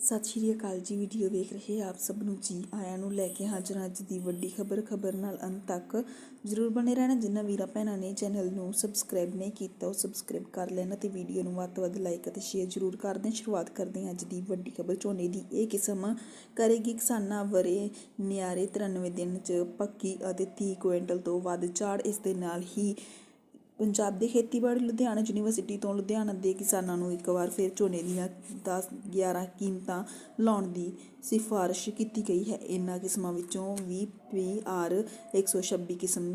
ਸਤਿ ਸ਼੍ਰੀ ਅਕਾਲ ਜੀ ਵੀਡੀਓ ਵੇਖ ਰਹੇ ਆਪ ਸਭ ਨੂੰ ਜੀ ਆਇਆਂ ਨੂੰ ਲੈ ਕੇ ਹਾਜ਼ਰ ਅੱਜ ਦੀ ਵੱਡੀ ਖਬਰ। ਖਬਰ ਨਾਲ ਅੰਤ ਤੱਕ ਜ਼ਰੂਰ ਬਣੇ ਰਹਿਣਾ। ਜਿਨ੍ਹਾਂ ਵੀਰਾਂ ਭੈਣਾਂ ਨੇ ਚੈਨਲ ਨੂੰ ਸਬਸਕ੍ਰਾਈਬ ਨਹੀਂ ਕੀਤਾ, ਉਹ ਸਬਸਕ੍ਰਾਈਬ ਕਰ ਲੈਣਾ ਤੇ ਵੀਡੀਓ ਨੂੰ ਵੱਧ ਤੋਂ ਵੱਧ ਲਾਈਕ ਅਤੇ ਸ਼ੇਅਰ ਜ਼ਰੂਰ ਕਰ ਦੇਣ। ਸ਼ੁਰੂਆਤ ਕਰਦੇ ਹਾਂ ਅੱਜ ਦੀ ਵੱਡੀ ਖਬਰ। ਝੋਨੇ ਦੀ ਇਹ ਕਿਸਮ ਕਰੇਗੀ ਕਿਸਾਨਾਂ ਵਰੇ ਨਿਆਰੇ 93 ਦਿਨ ਚ ਪੱਕੀ ਅਤੇ 30 ਕੁਇੰਟਲ ਤੋਂ ਵੱਧ ਝਾੜ। ਇਸ ਦੇ ਨਾਲ ਹੀ ਪੰਜਾਬ ਦੇ ਖੇਤੀਬਾੜੀ ਲੁਧਿਆਣਾ ਯੂਨੀਵਰਸਿਟੀ ਤੋਂ ਲੁਧਿਆਣਾ ਦੇ ਕਿਸਾਨਾਂ ਨੂੰ ਇੱਕ ਵਾਰ ਫਿਰ ਝੋਨੇ ਦੀਆਂ 10 11 ਕੀਮਤਾਂ ਲਾਉਣ ਦੀ ਸਿਫਾਰਿਸ਼ ਕੀਤੀ ਗਈ ਹੈ। ਇਹਨਾਂ ਕਿਸਮਾਂ ਵਿੱਚੋਂ ਵੀ ਪੀ ਪੀਆਰ 126 ਕਿਸਮ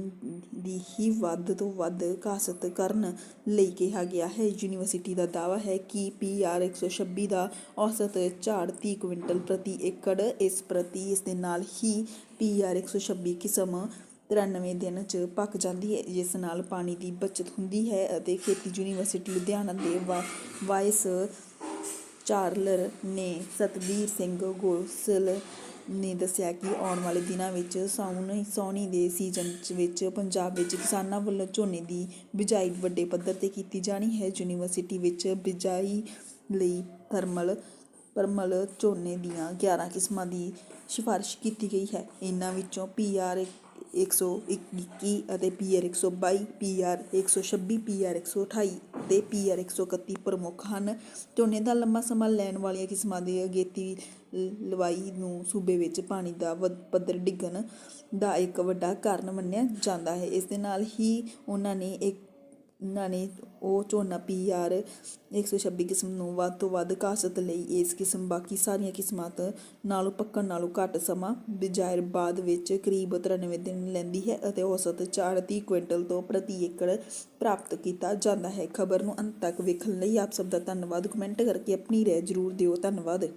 ਦੀ ਹੀ ਵੱਧ ਤੋਂ ਵੱਧ ਕਾਸ਼ਤ ਕਰਨ ਲਈ ਕਿਹਾ ਗਿਆ ਹੈ। ਯੂਨੀਵਰਸਿਟੀ ਦਾ ਦਾਅਵਾ ਹੈ ਕਿ ਪੀ ਪੀਆਰ 126 ਦਾ ਔਸਤ ਝਾੜ 30 ਕੁਇੰਟਲ ਪ੍ਰਤੀ ਏਕੜ, ਇਸ ਪ੍ਰਤੀ ਇਸ ਦੇ ਨਾਲ ਹੀ ਪੀ ਪੀਆਰ 126 ਕਿਸਮ 93 ਦਿਨ ਚ ਪੱਕ ਜਾਂਦੀ ਹੈ, ਜਿਸ ਨਾਲ ਪਾਣੀ ਦੀ ਬਚਤ ਹੁੰਦੀ ਹੈ ਅਤੇ ਖੇਤੀ ਯੂਨੀਵਰਸਿਟੀ ਲੁਧਿਆਣਾ ਦੇ ਵਾ- ਵਾਈਸ ਚਾਰਲਰ ਨੇ ਸਤਬੀਰ ਸਿੰਘ ਗੋਸਲ ਨੇ ਦੱਸਿਆ ਕਿ ਆਉਣ ਵਾਲੇ ਦਿਨਾਂ ਵਿੱਚ ਸਾਉਣੀ ਸੌਣੀ ਦੇ ਸੀਜ਼ਨ ਚ ਵਿੱਚ ਪੰਜਾਬ ਵਿੱਚ ਕਿਸਾਨਾਂ ਵੱਲੋਂ ਝੋਨੇ ਦੀ ਬਿਜਾਈ ਵੱਡੇ ਪੱਧਰ ਤੇ ਕੀਤੀ ਜਾਣੀ ਹੈ। ਯੂਨੀਵਰਸਿਟੀ ਵਿੱਚ ਬਿਜਾਈ ਲਈ ਥਰਮਲ ਪਰਮਲ ਝੋਨੇ ਦੀਆਂ 11 ਕਿਸਮਾਂ ਦੀ ਸਿਫਾਰਿਸ਼ ਕੀਤੀ ਗਈ ਹੈ। ਇਹਨਾਂ ਵਿੱਚੋਂ ਪੀਆਰ 121 ਅਤੇ ਪੀਆਰ 122 ਪੀਆਰ 126 ਪੀਆਰ 128 ਤੇ ਪੀਆਰ 131 ਪ੍ਰਮੁੱਖ ਹਨ। ਝੋਨੇ ਦਾ ਲੰਮਾ ਸਮਾਂ ਲੈਣ ਵਾਲੀਆਂ ਕਿਸਮਾਂ ਦੀ ਅਗੇਤੀ ਲਵਾਈ ਨੂੰ ਸੂਬੇ ਵਿੱਚ ਪਾਣੀ ਦਾ ਵਧ- ਪੱਧਰ ਡਿੱਗਣ ਦਾ ਇੱਕ ਵੱਡਾ ਕਾਰਨ ਮੰਨਿਆ ਜਾਂਦਾ ਹੈ। ਇਸ ਦੇ ਨਾਲ ਹੀ ਉਹਨਾਂ ਨੇ ਇੱਕ ਉਹਨਾਂ ਨੇ ਉਹ ਝੋਨਾ ਪੀ ਆਰ ਇੱਕ ਸੌ ਛੱਬੀ ਕਿਸਮ ਨੂੰ ਵੱਧ ਤੋਂ ਵੱਧ ਕਾਸ਼ਤ ਲਈ ਇਸ ਕਿਸਮ, ਬਾਕੀ ਸਾਰੀਆਂ ਕਿਸਮਾਂ ਨਾਲੋਂ ਪੱਕਣ ਨਾਲੋਂ ਘੱਟ ਸਮਾਂ ਬਿਜਾਇਰ ਬਾਅਦ ਵਿੱਚ ਕਰੀਬ 93 ਦਿਨ ਲੈਂਦੀ ਹੈ ਅਤੇ ਔਸਤ 40 ਕੁਇੰਟਲ ਤੋਂ ਪ੍ਰਤੀ ਏਕੜ ਪ੍ਰਾਪਤ ਕੀਤਾ ਜਾਂਦਾ ਹੈ। ਖਬਰ ਨੂੰ ਅੰਤ ਤੱਕ ਵੇਖਣ ਲਈ ਆਪ ਸਭ ਦਾ ਧੰਨਵਾਦ। ਕਮੈਂਟ ਕਰਕੇ ਆਪਣੀ ਰਾਏ ਜ਼ਰੂਰ ਦਿਓ। ਧੰਨਵਾਦ।